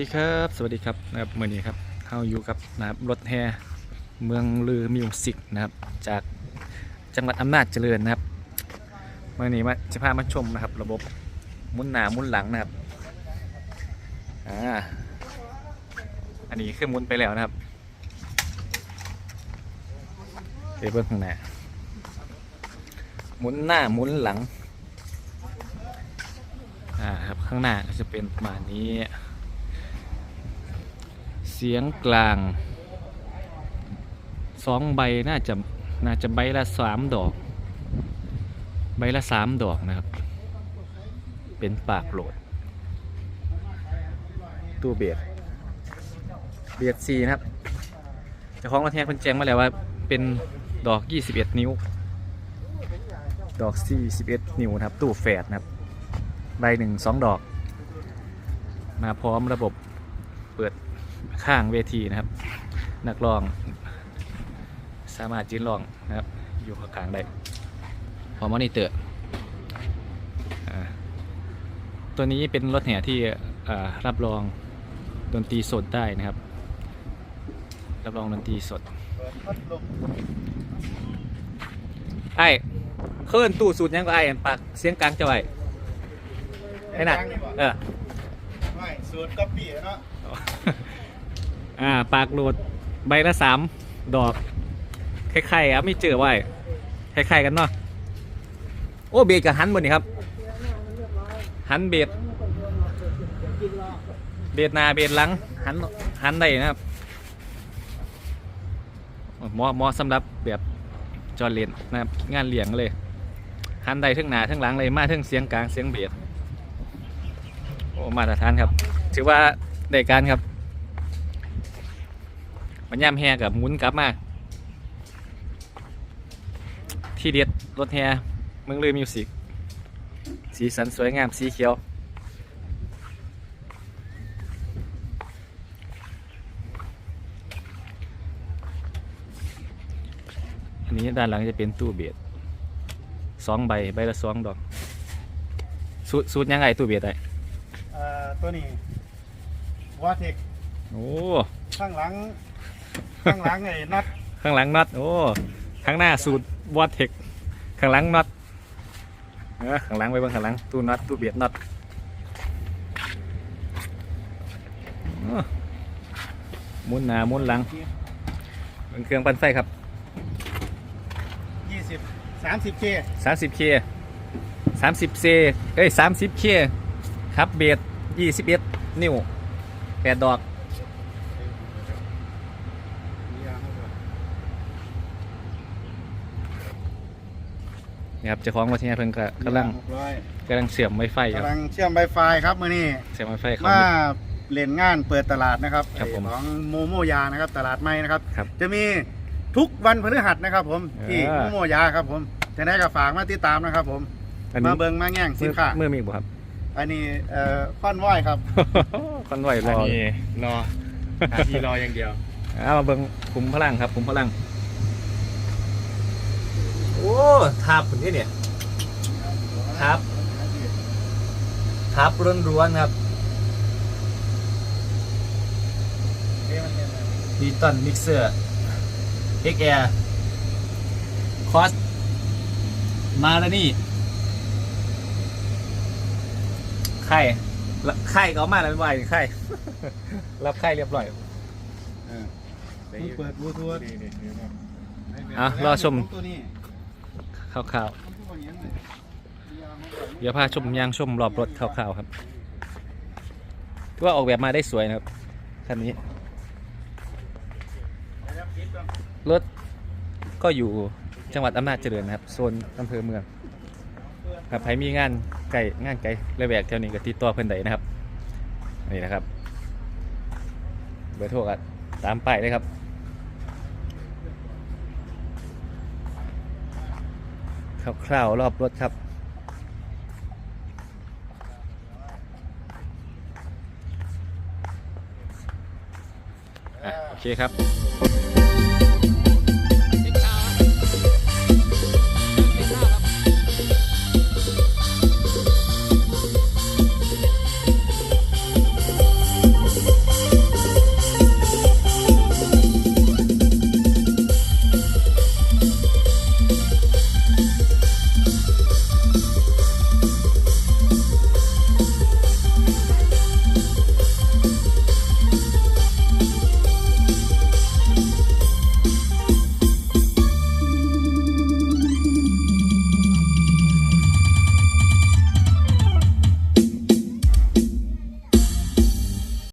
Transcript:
ดีครับ สวัสดีครับนะครับเมื่อนี้ครับเฮาอยู่กับนะครับรถแห่เมืองลือมิวสิกนะครับ จากจังหวัดอำนาจเจริญนะครับเมื่อนี้มาจะพามาชมนะครับ ระบบมุนหน้ามุนหลังนะครับอ่าอันนี้คือหมุนไปแล้วนะครับไปเบิ่งข้างหน้าหมุนหน้าหมุนหลังอ่าครับข้างหน้าก็จะเป็นประมาณนี้ เสียงกลางสองใบน่าจะน่าจะใบละสามดอก ใบละสามดอกนะครับ เป็นปากโหลด ตู้เบียดเบียดซีนะครับเจ้าของรถแท็กเพิ่นแจ้งมาแล้วว่าเป็นดอก 21 นิ้ว ดอก 41 นิ้วนะครับ ตู้แฝดนะครับ ใบหนึ่งสองดอก มาพร้อมระบบเปิด ข้างเวทีนะครับ นักร้อง สามารถยืนร้องนะครับ อยู่ข้างๆได้พร้อมมอนิเตอร์อ่าตัวนี้เป็นรถแห่ที่อ่ารับรองดนตรีสดได้นะครับ รับรองดนตรีสดไอ้เคลื่อนตู้สูตรยังก็ไอ้อันปากเสียงกลางจะไหวไอ้น่ะเออไม่สูตรก๊อปปี้เนาะ อ่าปากโหลดใบละสามดอกคล้ายๆครับไม่เจอไว้คล้ายๆกันเนาะโอ้เบดกับหันบนนี่ครับ หันเบดเบดหนาเบดหลังหันหันได้นะครับหมาะเหมาะสำหรับแบบจอเลนนะครับงานเลี้ยงเลยหันได้ทั้งหน้าทั้งหลังเลยมาทั้งเสียงกลางเสียงเบสโอ้มาตรฐานครับ ถือว่าได้การครับ มันย่ำแฮกับหมุนกลับมาที่เด็ดรถแฮเมืองลือมิวสิกสีสันสวยงามสีเขียว อันนี้ด้านหลังจะเป็นตู้เบียดสองใบใบละสองดอกสูตรสูตรยังไงตู้เบียดไอ้เอ่อตัวนี้วอเทคโอ้ ข้างหลัง ข้างหลังไอ้นัดข้างหลังน็อตโอ้ข้างหน้าสูตรวอเทคข้างหลังน็อตเออข้างหลังไปเบิ่งข้างหลังตู้น็อตตู้เบียดน็อตโอ้หมุนหน้าหมุนหลังเป็นเครื่องปั่นไฟครับ20 30 k 30K 30 C เอ้ย30 K ครับเบส21นิ้ว8ดอก นี่ครับเจ้าของวัฒนเพิ่งก็กำลังกำลังเชื่อมไวไฟครับกำลังเชื่อมไวไฟครับมื้อนี้เชื่อมไวไฟเขามาเล่นงานเปิดตลาดนะครับครับผมของโมโมยานะครับตลาดใหม่นะครับ ครับจะมีทุกวันพฤหัสนะครับ ผมที่อ่าโมโมยาครับผมจะได้กับฝากมาติดตามนะครับ ผมอันนี้มาเบิ่งมาแง่งสินค้าเมื่อมีอีกบ่ครับ อันนี้เอ่อค่อนว้อยครับคอนไหวรอันอนี้รอหาที่รออย่างเดียวเอามาเบิ่งคุมพลังครับคุมพลัง โอ้ทาบผมนี่เนี่ยทับทับร้วนๆครับดีตันมิกเซอร์ XR คอสมาแล้วนี่ไข่ละไข่ก็เอามาแล้วไม่ไหวไข่รับไข่เรียบร้อยเออเปิดบลูทูธอะรอชมตัวนี้ ข่าวๆเดี๋ยวพาชมยางชมรอบรถคร่าวๆครับว่าออกแบบมาได้สวยนะครับคันนี้ รถก็อยู่จังหวัดอำนาจเจริญนะครับโซนอำเภอเมืองครับใครมีงานไก่งานไก่ระแวกแถวนี้ก็ติดต่อเพื่อนใดนะครับนี่นะครับ เบอร์โทรก็ตามไปเลยครับ คร่าวๆรอบรถครับ โอเคครับ